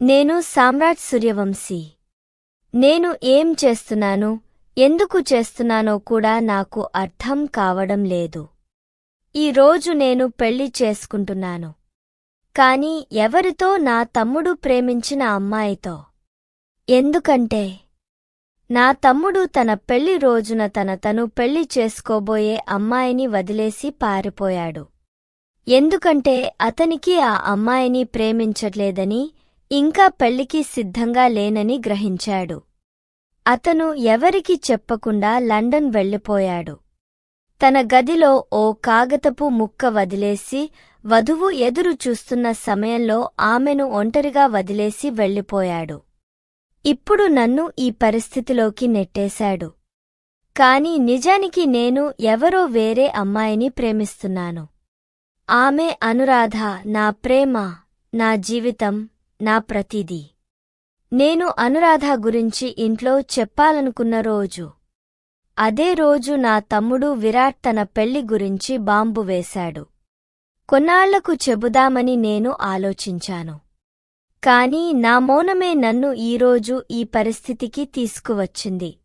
నేను సామ్రాట్ సూర్యవంశీ. నేను ఏం చేస్తున్నాను ఎందుకు చేస్తున్నానో కూడా నాకు అర్థం కావడం లేదు. ఈ రోజు నేను పెళ్ళి చేసుకుంటున్నాను. కాని ఎవరితో నా తమ్ముడు ప్రేమించిన అమ్మాయితో? ఎందుకంటే నా తమ్ముడు తన పెళ్ళి రోజున తన తను పెళ్ళి చేసుకోబోయే అమ్మాయిని వదిలేసి పారిపోయాడు. ఎందుకంటే అతనికి ఆ అమ్మాయిని ప్రేమించట్లేదని ఇంకా పెళ్ళికి సిద్ధంగా లేనని గ్రహించాడు. అతను ఎవరికి చెప్పకుండా లండన్ వెళ్ళిపోయాడు. తన గదిలో ఓ కాగతపు ముక్క వదిలేసి వధువు ఎదురు చూస్తున్న సమయంలో ఆమెను ఒంటరిగా వదిలేసి వెళ్ళిపోయాడు. ఇప్పుడు నన్ను ఈ పరిస్థితిలోకి నెట్టేశాడు. కాని నిజానికి నేను ఎవరో వేరే అమ్మాయిని ప్రేమిస్తున్నాను. ఆమె అనురాధ నా ప్రేమ నా జీవితం నా ప్రతిదీ. నేను అనురాధ గురించి ఇంట్లో చెప్పాలనుకున్న రోజు. అదే రోజు నా తమ్ముడు విరాట్ తన పెళ్ళి గురించి బాంబు వేశాడు. కొన్నాళ్ళకు చెబుదామని నేను ఆలోచించాను. కాని నా మౌనమే నన్ను ఈరోజు ఈ పరిస్థితికి తీసుకువచ్చింది.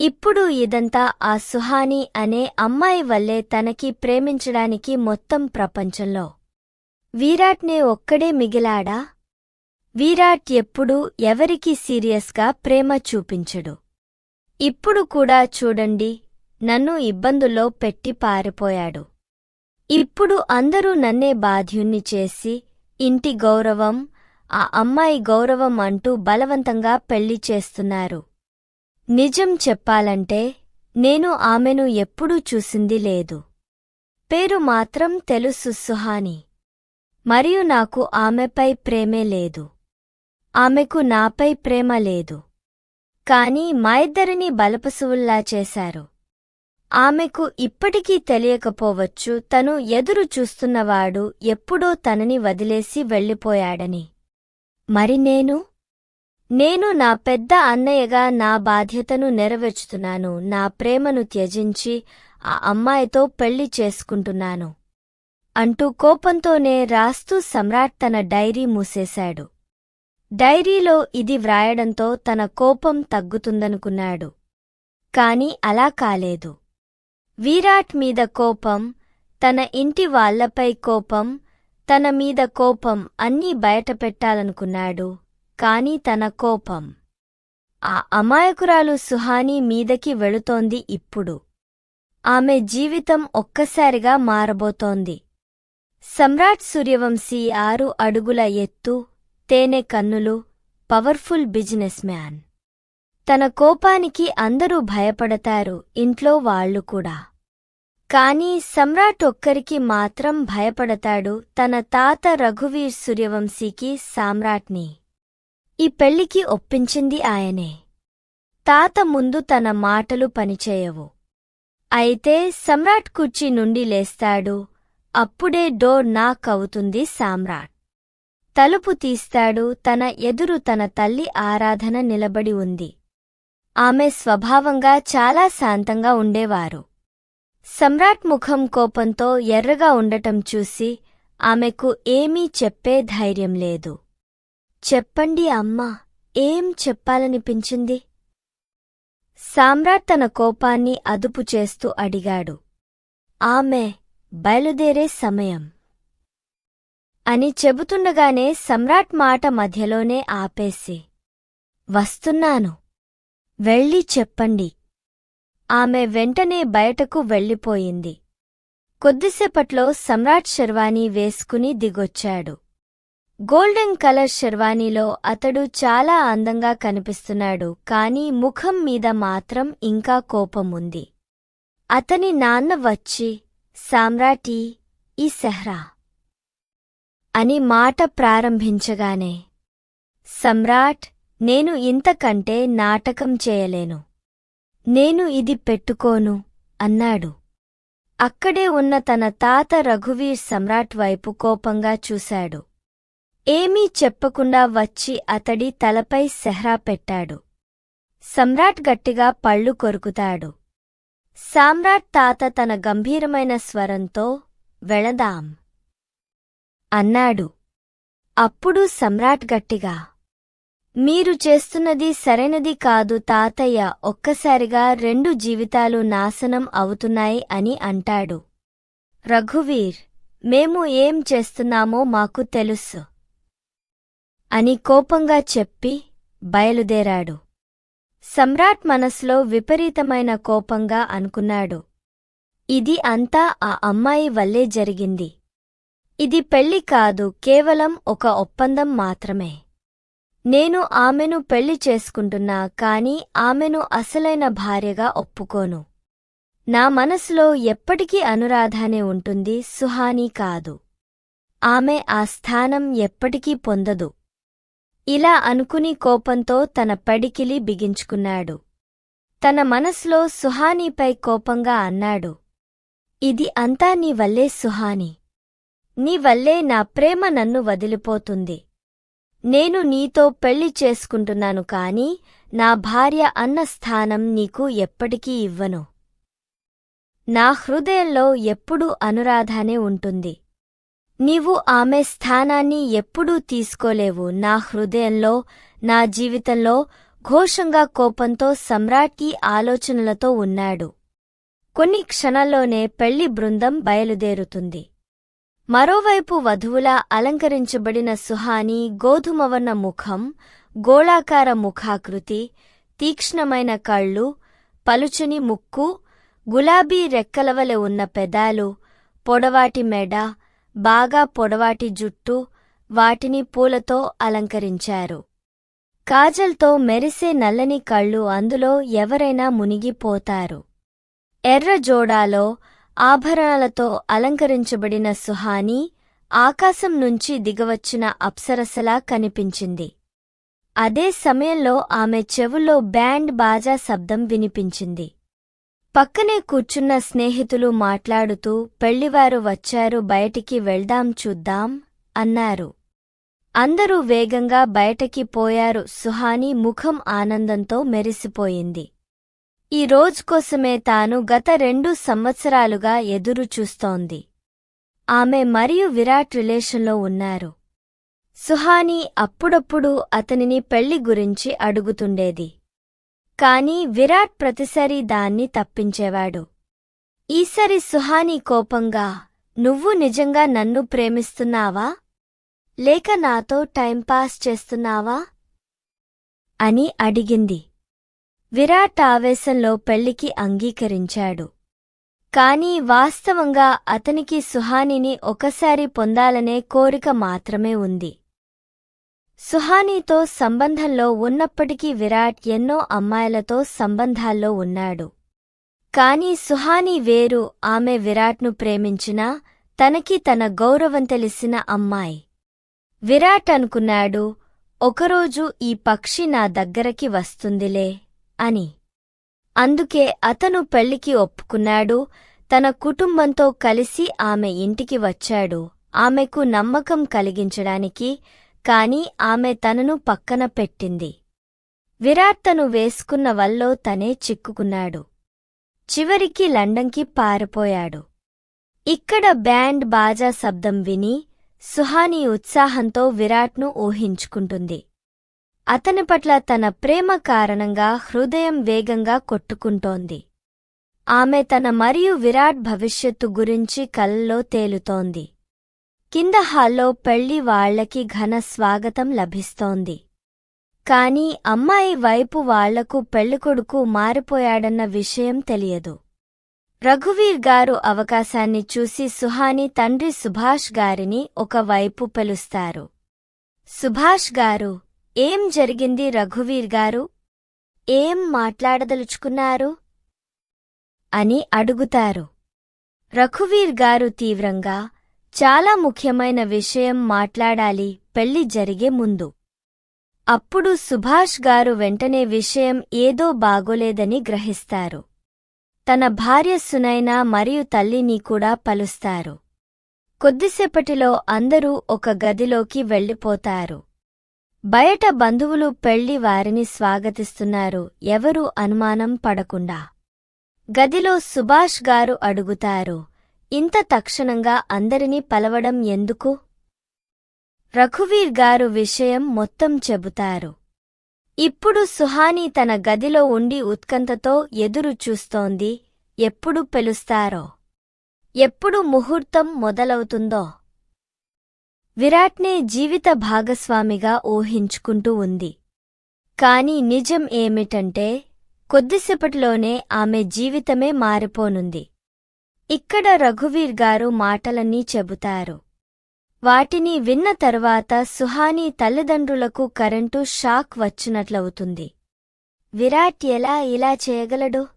ఇప్పుడు ఇదంతా ఆ సుహాని అనే అమ్మాయి వల్లే తనకి ప్రేమించడానికి మొత్తం ప్రపంచంలో. వీరాట్నే ఒక్కడే మిగిలాడా? విరాట్ ఎప్పుడూ ఎవరికీ సీరియస్గా ప్రేమ చూపించడు. ఇప్పుడు కూడా చూడండి నన్ను ఇబ్బందుల్లో పెట్టి పారిపోయాడు. ఇప్పుడు అందరూ నన్నే బాధ్యుణ్ణి చేసి ఇంటి గౌరవం ఆ అమ్మాయి గౌరవం అంటూ బలవంతంగా పెళ్ళి చేస్తున్నారు. నిజం చెప్పాలంటే నేను ఆమెను ఎప్పుడూ చూసింది లేదు. పేరు మాత్రం తెలుసు సుహాని. మరియు నాకు ఆమెపై ప్రేమే లేదు. ఆమెకు నాపై ప్రేమ లేదు. కాని మా ఇద్దరిని బలపశువుల్లా చేశారు. ఆమెకు ఇప్పటికీ తెలియకపోవచ్చు తను ఎదురు చూస్తున్నవాడు ఎప్పుడో తనని వదిలేసి వెళ్ళిపోయాడని. మరి నేను? నేను నా పెద్ద అన్నయ్యగా నా బాధ్యతను నెరవేర్చుతున్నాను నా ప్రేమను త్యజించి ఆ అమ్మాయితో పెళ్ళి చేసుకుంటున్నాను. అంటూ కోపంతోనే రాస్తూ సమ్రాట్ తన డైరీ మూసేశాడు. డైరీలో ఇది వ్రాయడంతో తన కోపం తగ్గుతుందనుకున్నాడు. కాని అలా కాలేదు. విరాట్ మీద కోపం తన ఇంటి వాళ్ళపై కోపం తన మీద కోపం అన్నీ బయటపెట్టాలనుకున్నాడు. కాని తన కోపం. ఆ అమాయకురాలు సుహానీ మీదకి వెళుతోంది ఇప్పుడు. ఆమె జీవితం ఒక్కసారిగా మారబోతోంది. సమ్రాట్ సూర్యవంశీ ఆరు అడుగుల ఎత్తు తేనె కన్నులు పవర్ఫుల్ బిజినెస్ మ్యాన్. తన కోపానికి అందరూ భయపడతారు ఇంట్లో వాళ్ళు కూడా. కాని సమ్రాట్ ఒక్కరికి మాత్రం భయపడతాడు తన తాత రఘువీర్ సూర్యవంశీకి సామ్రాట్ని. ఈ పెళ్ళికి ఒప్పించింది ఆయనే. తాత ముందు తన మాటలు పనిచేయవు. అయితే సమ్రాట్ కుర్చీ నుండి లేస్తాడు అప్పుడే డోర్ నాక్ అవుతుంది సామ్రాట్. తలుపు తీస్తాడు తన ఎదురు తన తల్లి ఆరాధన నిలబడి ఉంది. ఆమె స్వభావంగా చాలా శాంతంగా ఉండేవారు. సమ్రాట్ ముఖం కోపంతో ఎర్రగా ఉండటం చూసి ఆమెకు ఏమీ చెప్పే ధైర్యం లేదు. చెప్పండి అమ్మా ఏం చెప్పాలనిపించింది? సామ్రాట్ తన కోపాన్ని అదుపు చేస్తూ అడిగాడు. ఆమె బయలుదేరే సమయం. అని చెబుతుండగానే సమ్రాట్ మాట మధ్యలోనే ఆపేసి వస్తున్నాను. వెళ్ళి చెప్పండి. ఆమె వెంటనే బయటకు వెళ్ళిపోయింది. కొద్దిసేపట్లో సమ్రాట్ శర్వాణి వేసుకుని దిగొచ్చాడు. గోల్డెన్ కలర్ శర్వానీలో అతడు చాలా అందంగా కనిపిస్తున్నాడు కాని ముఖం మీద మాత్రం ఇంకా కోపం ఉంది అతని నాన్న వచ్చి సామ్రాటీ ఈ సెహ్రా. అని మాట ప్రారంభించగానే సమ్రాట్ నేను ఇంతకంటే నాటకం చేయలేను. నేను ఇది పెట్టుకోను అన్నాడు. అక్కడే ఉన్న తన తాత రఘువీర్ సమ్రాట్ వైపు కోపంగా చూశాడు. ఏమీ చెప్పకుండా వచ్చి అతడి తలపై సెహ్రా పెట్టాడు. సమ్రాట్ గట్టిగా పళ్ళు కొరుకుతాడు. సామ్రాట్ తాత తన గంభీరమైన స్వరంతో వెళదాం. అన్నాడు. అప్పుడు సమ్రాట్ గట్టిగా మీరు చేస్తున్నది సరైనది కాదు తాతయ్య ఒక్కసారిగా రెండు జీవితాలు నాశనం అవుతున్నాయి అని అంటాడు. రఘువీర్ మేము ఏం చేస్తున్నామో మాకు తెలుసు అని కోపంగా చెప్పి బయలుదేరాడు. సమ్రాట్ మనసులో విపరీతమైన కోపంగా అనుకున్నాడు. ఇది అంతా ఆ అమ్మాయి వల్లే జరిగింది. ఇది పెళ్ళి కాదు కేవలం ఒక ఒప్పందం మాత్రమే. నేను ఆమెను పెళ్ళి చేసుకుంటున్నా కాని ఆమెను అసలైన భార్యగా ఒప్పుకోను. నా మనసులో ఎప్పటికీ అనురాధానే ఉంటుంది సుహానీ కాదు. ఆమె ఆ స్థానం ఎప్పటికీ పొందదు. ఇలా అనుకుని కోపంతో తన పడికిలి బిగించుకున్నాడు. తన మనసులో సుహానీపై కోపంగా అన్నాడు. ఇది అంతా నీ వల్లే సుహానీ. నీ వల్లే నా ప్రేమ నన్ను వదిలిపోతుంది. నేను నీతో పెళ్ళి చేసుకుంటున్నాను కాని నా భార్య అన్న స్థానం నీకు ఎప్పటికీ ఇవ్వను. నా హృదయంలో ఎప్పుడూ అనురాధానే ఉంటుంది. నీవు ఆమె స్థానాన్ని ఎప్పుడూ తీసుకోలేవు. నా హృదయంలో నా జీవితంలో ఘోషంగా కోపంతో సమ్రాట్కి ఆలోచనలతో ఉన్నాడు. కొన్ని క్షణాల్లోనే పెళ్ళి బృందం బయలుదేరుతుంది. మరోవైపు వధువులా అలంకరించబడిన సుహాని గోధుమవర్ణ ముఖం గోళాకార ముఖాకృతి తీక్ష్ణమైన కళ్ళు పలుచని ముక్కు గులాబీ రెక్కలవలె ఉన్న పెదాలు పొడవాటి మెడ బాగా పొడవాటి జుట్టు వాటిని పూలతో అలంకరించారు. కాజల్తో మెరిసే నల్లని కళ్ళు అందులో ఎవరైనా మునిగిపోతారు. ఎర్ర జోడాలో ఆభరణాలతో అలంకరించబడిన సుహాని ఆకాశం నుంచి దిగవచ్చిన అప్సరసలా కనిపించింది. అదే సమయంలో ఆమె చెవుల్లో బ్యాండ్ బాజా శబ్దం వినిపించింది. పక్కనే కూర్చున్న స్నేహితులు మాట్లాడుతూ పెళ్ళివారు వచ్చారు బయటికి వెళ్దాం చూద్దాం అన్నారు. అందరూ వేగంగా బయటకి పోయారు. సుహాని ముఖం ఆనందంతో మెరిసిపోయింది. ఈ రోజు కోసమే తాను గత రెండు సంవత్సరాలుగా ఎదురు చూస్తోంది. ఆమె మరియు విరాట్ రిలేషన్లో ఉన్నారు. సుహాని అప్పుడప్పుడు అతనిని పెళ్ళి గురించి అడుగుతుండేది. కాని విరాట్ ప్రతిసారి దాన్ని తప్పించేవాడు. ఈసారి సుహాని కోపంగా నువ్వు నిజంగా నన్ను ప్రేమిస్తున్నావా? లేక నాతో టైంపాస్ చేస్తున్నావా? అని అడిగింది. విరాట్ ఆవేశంలో పెళ్ళికి అంగీకరించాడు. కాని వాస్తవంగా అతనికి సుహానిని ఒకసారి పొందాలనే కోరిక మాత్రమే ఉంది. సుహానీతో సంబంధంలో ఉన్నప్పటికీ విరాట్ ఎన్నో అమ్మాయిలతో సంబంధాల్లో ఉన్నాడు. కాని సుహాని వేరు ఆమె విరాట్ను ప్రేమించినా తనకి తన గౌరవం తెలిసిన అమ్మాయి. విరాట్ అనుకున్నాడు ఒకరోజు ఈ పక్షి నా దగ్గరకి వస్తుందిలే. అని. అందుకే అతను పెళ్ళికి ఒప్పుకున్నాడు తన కుటుంబంతో కలిసి ఆమె ఇంటికి వచ్చాడు. ఆమెకు నమ్మకం కలిగించడానికి కాని ఆమె తనను పక్కన పెట్టింది. విరాట్ తను వేసుకున్న వల్లో తనే చిక్కుకున్నాడు. చివరికి లండన్కి పారిపోయాడు. ఇక్కడ బ్యాండ్ బాజా శబ్దం విని సుహాని ఉత్సాహంతో విరాట్ను ఊహించుకుంటుంది. అతని పట్ల తన ప్రేమ కారణంగా హృదయం వేగంగా కొట్టుకుంటోంది. ఆమె తన మరియు విరాట్ భవిష్యత్తు గురించి కలలో తేలుతోంది. కింద హాల్లో పెళ్ళి వాళ్ళకి ఘన స్వాగతం లభిస్తోంది. కాని అమ్మాయి వైపు వాళ్ళకు పెళ్ళికొడుకు మారిపోయాడన్న విషయం తెలియదు. రఘువీర్ గారు అవకాశాన్ని చూసి సుహాని తండ్రి సుభాష్ గారిని ఒకవైపు పిలుస్తారు. సుభాష్ గారు ఏం జరిగింది రఘువీర్ గారు? ఏం మాట్లాడదలుచుకున్నారు? అని అడుగుతారు. రఘువీర్ గారు తీవ్రంగా చాలా ముఖ్యమైన విషయం మాట్లాడాలి పెళ్ళి జరిగే ముందు. అప్పుడు సుభాష్ గారు వెంటనే విషయం ఏదో బాగోలేదని గ్రహిస్తారు. తన భార్య సునైనా మరియు తల్లిని కూడా పలుస్తారు. కొద్దిసేపటిలో అందరూ ఒక గదిలోకి వెళ్ళిపోతారు. బయట బంధువులు పెళ్ళి వారిని స్వాగతిస్తున్నారు. ఎవరూ అనుమానం పడకుండా. గదిలో సుభాష్ గారు అడుగుతారు. ఇంత తక్షణంగా అందరినీ పలవడం ఎందుకు? రఘువీర్ గారు విషయం మొత్తం చెబుతారు. ఇప్పుడు సుహాని తన గదిలో ఉండి ఉత్కంఠతో ఎదురు చూస్తోంది. ఎప్పుడు పెలుస్తారో? ఎప్పుడు ముహూర్తం మొదలవుతుందో? విరాట్నే జీవిత భాగస్వామిగా ఊహించుకుంటూ ఉంది. కాని నిజం ఏమిటంటే కొద్దిసేపటిలోనే ఆమె జీవితమే మారిపోనుంది. ఇక్కడ రఘువీర్ గారు మాటలన్నీ చెబుతారు. వాటిని విన్న తర్వాత సుహాని తల్లిదండ్రులకు కరెంటు షాక్ వచ్చినట్లవుతుంది. విరాట్ ఎలా ఇలా చేయగలడు?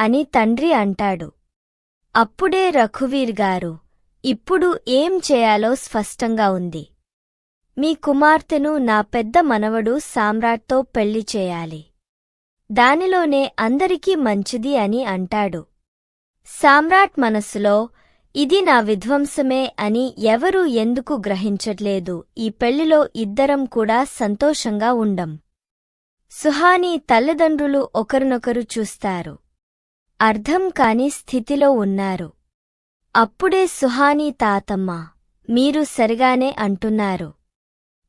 అని తండ్రి అంటాడు. అప్పుడే రఘువీర్ గారు ఇప్పుడు ఏం చేయాలో స్పష్టంగా ఉంది. మీ కుమార్తెను నా పెద్ద మనవడు సామ్రాట్తో పెళ్ళి చేయాలి. దానిలోనే అందరికీ మంచిది అని అంటాడు. సామ్రాట్ మనస్సులో ఇది నా విధ్వంసమే అని ఎవరూ ఎందుకు గ్రహించట్లేదు. ఈ పెళ్ళిలో ఇద్దరం కూడా సంతోషంగా ఉండం. సుహాని తల్లిదండ్రులు ఒకరినొకరు చూస్తారు. అర్థం కాని స్థితిలో ఉన్నారు. అప్పుడే సుహానీ తాతమ్మ మీరు సరిగానే అంటున్నారు.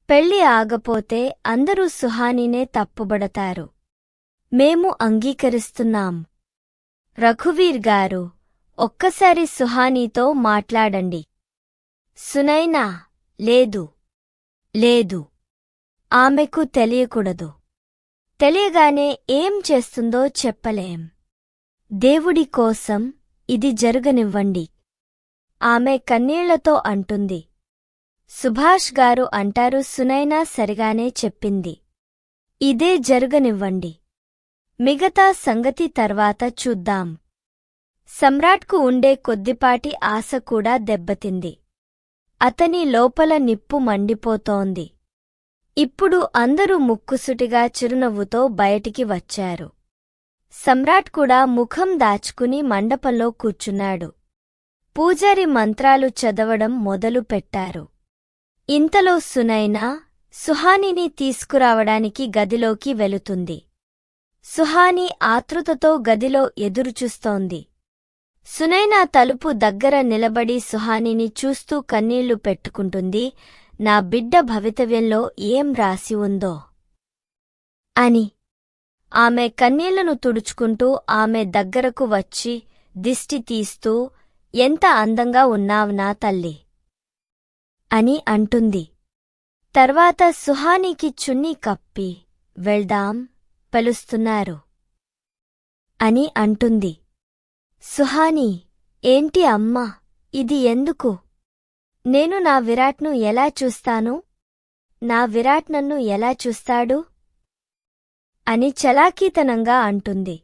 పెళ్ళి ఆగపోతే అందరూ సుహానీనే తప్పుబడతారు. మేము అంగీకరిస్తున్నాం. రఘువీర్ గారు ఒక్కసారి సుహానీతో మాట్లాడండి. సునైనా లేదు. లేదు. ఆమెకు తెలియకూడదు. తెలియగానే ఏం చేస్తుందో చెప్పలేం. దేవుడి కోసం ఇది జరగనివ్వండి. ఆమె కన్నీళ్ళతో అంటుంది. సుభాష్ గారు అంటారు సునైనా సరిగానే చెప్పింది. ఇదే జరగనివ్వండి. మిగతా సంగతి తర్వాత చూద్దాం. సమ్రాట్కు ఉండే కొద్దిపాటి ఆశ కూడా దెబ్బతింది. అతని లోపల నిప్పు మండిపోతోంది. ఇప్పుడు అందరూ ముక్కుసుటిగా చిరునవ్వుతో బయటికి వచ్చారు. సమ్రాట్ కూడా ముఖం దాచుకుని మండపంలో కూర్చున్నాడు. పూజారి మంత్రాలు చదవడం మొదలు పెట్టారు. ఇంతలో సునైనా సుహానిని తీసుకురావడానికి గదిలోకి వెళుతుంది. సుహాని ఆతృతతో గదిలో ఎదురుచూస్తోంది. సునైనా తలుపు దగ్గర నిలబడి సుహానిని చూస్తూ కన్నీళ్ళు పెట్టుకుంటుంది. నా బిడ్డ భవితవ్యంలో ఏం రాసి ఉందో? అని. ఆమె కన్నీళ్ళను తుడుచుకుంటూ ఆమె దగ్గరకు వచ్చి దిష్టి తీస్తూ ఎంత అందంగా ఉన్నావ్ నా తల్లి? అని అంటుంది. తర్వాత సుహానికి చున్నీ కప్పి వెళ్దాం పలుస్తున్నారు అని అంటుంది. సుహాని ఏంటి అమ్మా ఇది ఎందుకు? నేను నా విరాట్ను ఎలా చూస్తాను? నా విరాట్ నన్ను ఎలా చూస్తాడు? అని చలాకీతనంగా అంటుంది.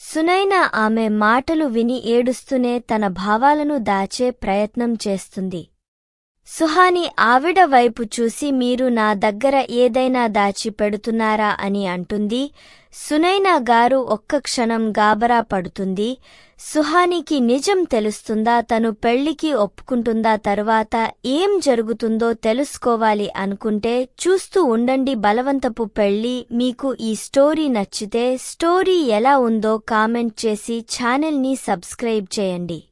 సునైనా ఆమె మాటలు విని ఏడుస్తూనే తన భావాలను దాచే ప్రయత్నం చేస్తుంది. సుహాని ఆవిడ వైపు చూసి మీరు నా దగ్గర ఏదైనా దాచి పెడుతున్నారా అని అంటుంది. సునైనా గారు ఒక్క క్షణం గాబరా పడుతుంది. సుహానికి నిజం తెలుస్తుందా? తను పెళ్ళికి ఒప్పుకుంటుందా? తరువాత ఏం జరుగుతుందో తెలుసుకోవాలి అనుకుంటే చూస్తూ ఉండండి బలవంతపు పెళ్ళి. మీకు ఈ స్టోరీ నచ్చితే స్టోరీ ఎలా ఉందో కామెంట్ చేసి ఛానల్ని సబ్స్క్రైబ్ చేయండి.